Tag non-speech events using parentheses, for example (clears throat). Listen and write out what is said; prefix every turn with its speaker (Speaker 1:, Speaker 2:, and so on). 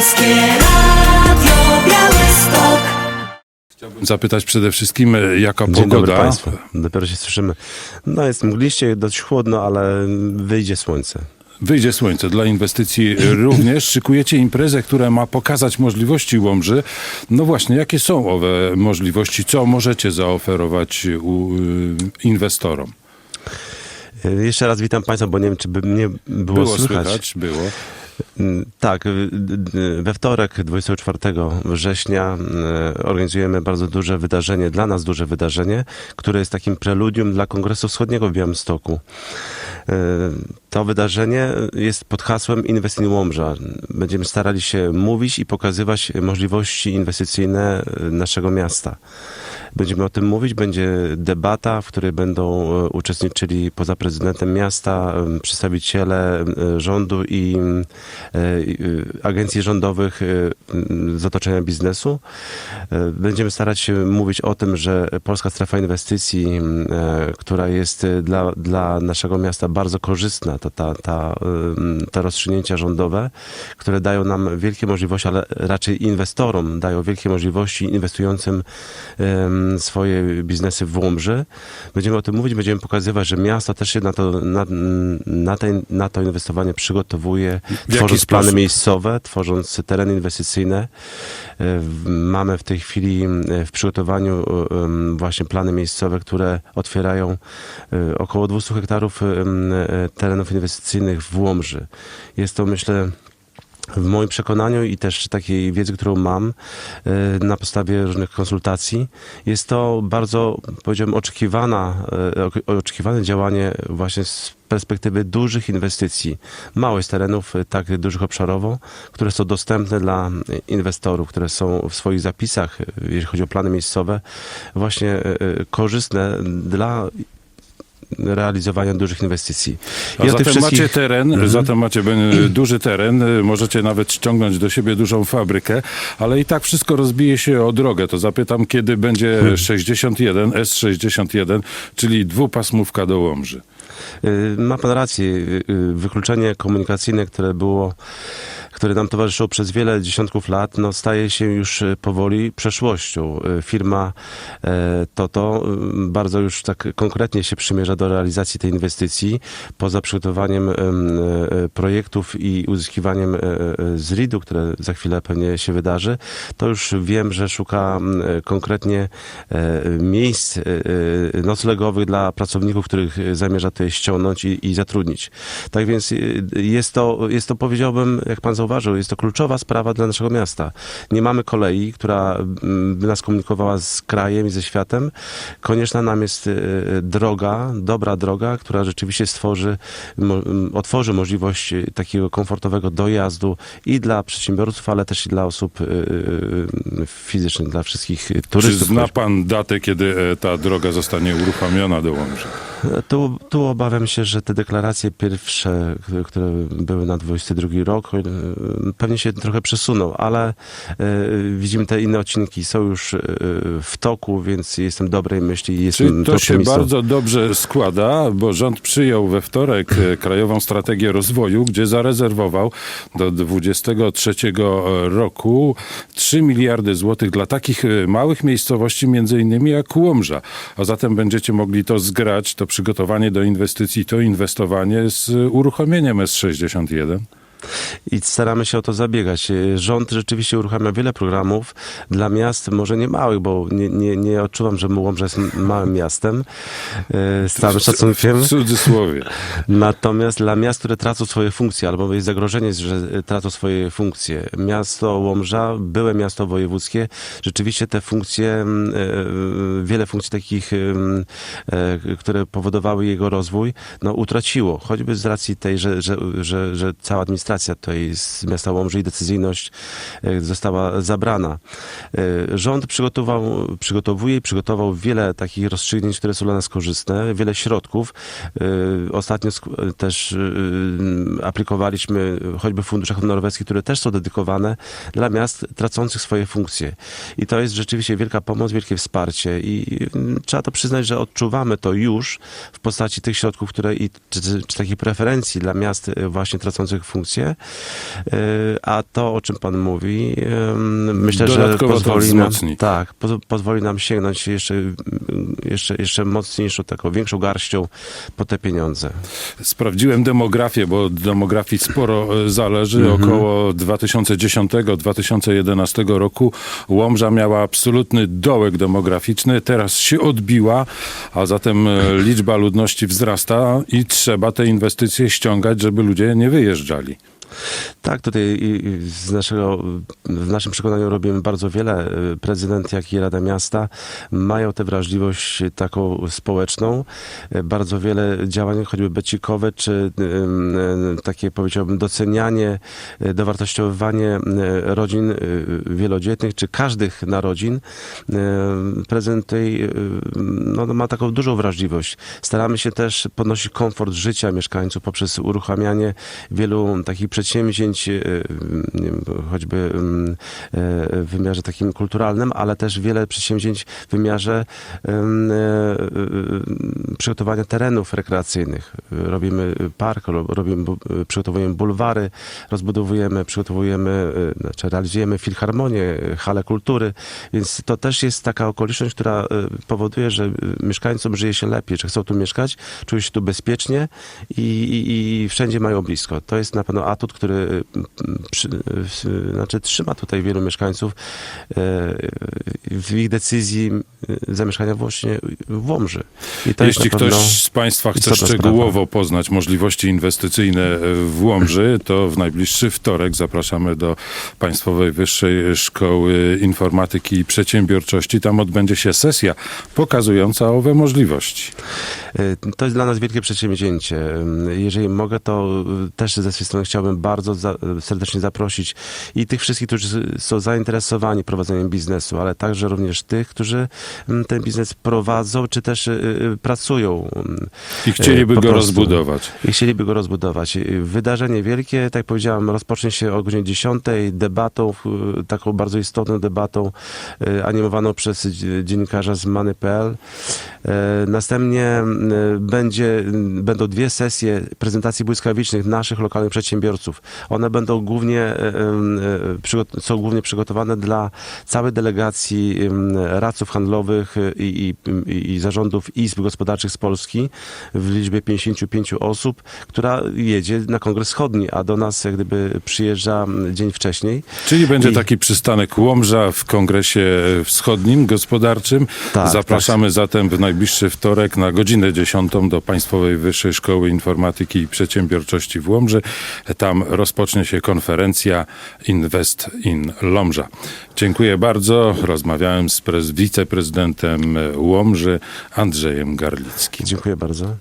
Speaker 1: Polskie Radio Białystok.
Speaker 2: Zapytać przede wszystkim, e, jaka
Speaker 3: Dzień dobry
Speaker 2: pogoda.
Speaker 3: Państwu. Dopiero się słyszymy. No jest mgliście, dość chłodno, ale wyjdzie słońce.
Speaker 2: Wyjdzie słońce dla inwestycji (laughs) również. Szykujecie imprezę, która ma pokazać możliwości Łomży. No właśnie, jakie są owe możliwości? Co możecie zaoferować u, y, inwestorom?
Speaker 3: E, Jeszcze raz witam Państwa, bo nie wiem, czy by mnie było,
Speaker 2: Było
Speaker 3: słychać.
Speaker 2: słychać, było.
Speaker 3: Mm, Tak, y, y, we wtorek 24 września y, organizujemy bardzo duże wydarzenie, dla nas duże wydarzenie, które jest takim preludium dla Kongresu Wschodniego w Białymstoku. Y, To wydarzenie jest pod hasłem Inwest in Łomża. Będziemy starali się mówić i pokazywać możliwości inwestycyjne y, naszego miasta. Będziemy o tym mówić, będzie debata, w której będą e, uczestniczyli poza prezydentem miasta przedstawiciele e, rządu i e, agencji rządowych z otoczenia biznesu. Będziemy starać się mówić o tym, że Polska Strefa Inwestycji, która jest dla, dla naszego miasta bardzo korzystna, to ta, ta, te rozstrzygnięcia rządowe, które dają nam wielkie możliwości, ale raczej inwestorom dają wielkie możliwości inwestującym swoje biznesy w Łomży. Będziemy o tym mówić, będziemy pokazywać, że miasto też się na to, na, na, te, na to inwestowanie przygotowuje,
Speaker 2: jaki
Speaker 3: tworząc plany
Speaker 2: sposób?
Speaker 3: miejscowe, tworząc tereny inwestycyjne. E, w- Mamy w tej chwili e, w przygotowaniu e, właśnie plany miejscowe, które otwierają około 200 hektarów terenów inwestycyjnych w Łomży. Jest to, myślę, w moim przekonaniu i też takiej wiedzy, którą mam e, na podstawie różnych konsultacji, jest to bardzo, powiedziałbym, oczekiwana, e, oczekiwane działanie właśnie z perspektywy dużych inwestycji, małych terenów, e, tak dużych obszarowo, które są dostępne dla inwestorów, które są w swoich zapisach, jeśli chodzi o plany miejscowe, właśnie korzystne dla realizowania dużych inwestycji. I
Speaker 2: zatem
Speaker 3: wszystkich-
Speaker 2: macie teren,
Speaker 3: Mhm.
Speaker 2: zatem macie (clears throat) duży teren, możecie nawet ściągnąć do siebie dużą fabrykę, ale i tak wszystko rozbije się o drogę. To zapytam, kiedy będzie
Speaker 3: Hmm.
Speaker 2: 61, S61, czyli dwupasmówka do Łomży.
Speaker 3: Y, Ma pan rację. Y, y, Wykluczenie komunikacyjne, które było, które nam towarzyszyło przez wiele dziesiątków lat, no staje się już powoli przeszłością. Firma Toto bardzo już tak konkretnie się przymierza do realizacji tej inwestycji. Poza przygotowaniem em, projektów i uzyskiwaniem z RID-u, które za chwilę pewnie się wydarzy, to już wiem, że szuka m, e, konkretnie miejsc noclegowych dla pracowników, których zamierza tutaj ściągnąć i, i zatrudnić. Tak więc e, jest to, jest to, powiedziałbym, jak pan zauważył, jest to kluczowa sprawa dla naszego miasta. Nie mamy kolei, która mm, by nas komunikowała z krajem i ze światem. Konieczna nam jest e, droga, dobra droga, która rzeczywiście stworzy, mo, m, otworzy możliwość e, takiego komfortowego dojazdu i dla przedsiębiorców, ale też i dla osób fizycznych, dla wszystkich
Speaker 2: Czy
Speaker 3: turystów.
Speaker 2: zna pan datę, kiedy e, ta droga zostanie uruchomiona do Łomży?
Speaker 3: Tu, tu obawiam się, że te deklaracje pierwsze, które- były na 22 rok, e, pewnie się trochę przesuną, ale e, widzimy te inne odcinki są już e, w toku, więc jestem dobrej myśli i jestem
Speaker 2: Czyli to się bardzo dobrze składa, bo rząd przyjął we wtorek Krajową Strategię Rozwoju, gdzie zarezerwował do 2023 roku 3 miliardy złotych dla takich małych miejscowości, między innymi jak Łomża. A zatem będziecie mogli to zgrać, to przygotowanie do inwestycji, to inwestowanie z uruchomieniem S61.
Speaker 3: I staramy się o to zabiegać. E, Rząd rzeczywiście uruchamia wiele programów dla miast, może nie małych, bo nie, nie, nie odczuwam, że Łomża jest małym miastem, e, z całym szacunkiem.
Speaker 2: W cudzysłowie. (laughs)
Speaker 3: Natomiast dla miast, które tracą swoje funkcje, albo jest zagrożenie, że tracą swoje funkcje, miasto Łomża, byłe miasto wojewódzkie, rzeczywiście te funkcje, wiele funkcji takich, które powodowały jego rozwój, no utraciło. Choćby z racji tej, że, że, że, że cała administracja tutaj z miasta Łomży i decyzyjność e, została zabrana. E, Rząd przygotował, przygotowuje i przygotował wiele takich rozstrzygnięć, które są dla nas korzystne, wiele środków. E, Ostatnio też aplikowaliśmy choćby w funduszach norweskich, które też są dedykowane dla miast tracących swoje funkcje. I to jest rzeczywiście wielka pomoc, wielkie wsparcie i trzeba to przyznać, że odczuwamy to już w postaci tych środków, które i czy, czy takich preferencji dla miast właśnie tracących funkcje, Y, A to, o czym pan mówi, myślę, że
Speaker 2: Dodatkowo to
Speaker 3: pozwoli nam, tak, poz, pozwoli nam sięgnąć jeszcze, jeszcze, jeszcze mocniejszą, taką większą garścią po te pieniądze.
Speaker 2: Sprawdziłem demografię, bo od demografii sporo e, zależy.
Speaker 3: Mhm.
Speaker 2: Około 2010-2011 roku Łomża miała absolutny dołek demograficzny, teraz się odbiła, a zatem e, liczba ludności wzrasta i trzeba te inwestycje ściągać, żeby ludzie nie wyjeżdżali.
Speaker 3: Tak, tutaj z naszego, w naszym przekonaniu robimy bardzo wiele. Prezydent, jak i Rada Miasta mają tę wrażliwość taką społeczną. Bardzo wiele działań, choćby becikowe, czy takie powiedziałbym docenianie, dowartościowywanie rodzin y, wielodzietnych, czy każdych narodzin. Prezydent tej, no, ma taką dużą wrażliwość. Staramy się też podnosić komfort życia mieszkańców poprzez uruchamianie wielu takich przedsięwzięć, e, choćby mm, e, w wymiarze takim kulturalnym, ale też wiele przedsięwzięć w wymiarze e, e, przygotowania terenów rekreacyjnych. Robimy park, ro- robimy, przygotowujemy bulwary, rozbudowujemy, przygotowujemy, e, znaczy realizujemy filharmonię, e, halę kultury, więc to też jest taka okoliczność, która e, powoduje, że e, mieszkańcom żyje się lepiej, że chcą tu mieszkać, czują się tu bezpiecznie i, i, i wszędzie mają blisko. To jest na pewno atut, który przy, znaczy trzyma tutaj wielu mieszkańców w ich decyzji zamieszkania właśnie w Łomży. To
Speaker 2: Jeśli
Speaker 3: pewno
Speaker 2: ktoś z Państwa chce szczegółowo poznać możliwości inwestycyjne w Łomży, to w najbliższy wtorek zapraszamy do Państwowej Wyższej Szkoły Informatyki i Przedsiębiorczości. Tam odbędzie się sesja pokazująca owe możliwości.
Speaker 3: E, To jest dla nas wielkie przedsięwzięcie. Jeżeli mogę, to e, też ze swojej strony chciałbym bardzo za, serdecznie zaprosić i tych wszystkich, którzy są zainteresowani prowadzeniem biznesu, ale także również tych, którzy mm, ten biznes prowadzą, czy też pracują. mm,
Speaker 2: I chcieliby go rozbudować.
Speaker 3: I chcieliby go rozbudować. Wydarzenie wielkie, tak jak powiedziałem, rozpocznie się o godzinie 10 debatą, taką bardzo istotną debatą animowaną przez dzie- dziennikarza z Many.pl. Następnie m, będzie, m, będą dwie sesje prezentacji błyskawicznych naszych lokalnych przedsiębiorców. One będą głównie, przygo- są głównie przygotowane dla całej delegacji radców handlowych i, i, i zarządów izb gospodarczych z Polski w liczbie 55 osób, która jedzie na Kongres Wschodni, a do nas jak gdyby przyjeżdża m, dzień wcześniej.
Speaker 2: Czyli będzie
Speaker 3: I-
Speaker 2: taki przystanek Łomża w Kongresie Wschodnim Gospodarczym.
Speaker 3: Tak,
Speaker 2: Zapraszamy zatem w najbliższy wtorek na godzinę 10 do Państwowej Wyższej Szkoły Informatyki i Przedsiębiorczości w Łomży. Tam rozpocznie się konferencja Invest in Łomża. Dziękuję bardzo. Rozmawiałem z prez- wiceprezydentem Łomży Andrzejem Garlickim.
Speaker 3: Dziękuję bardzo.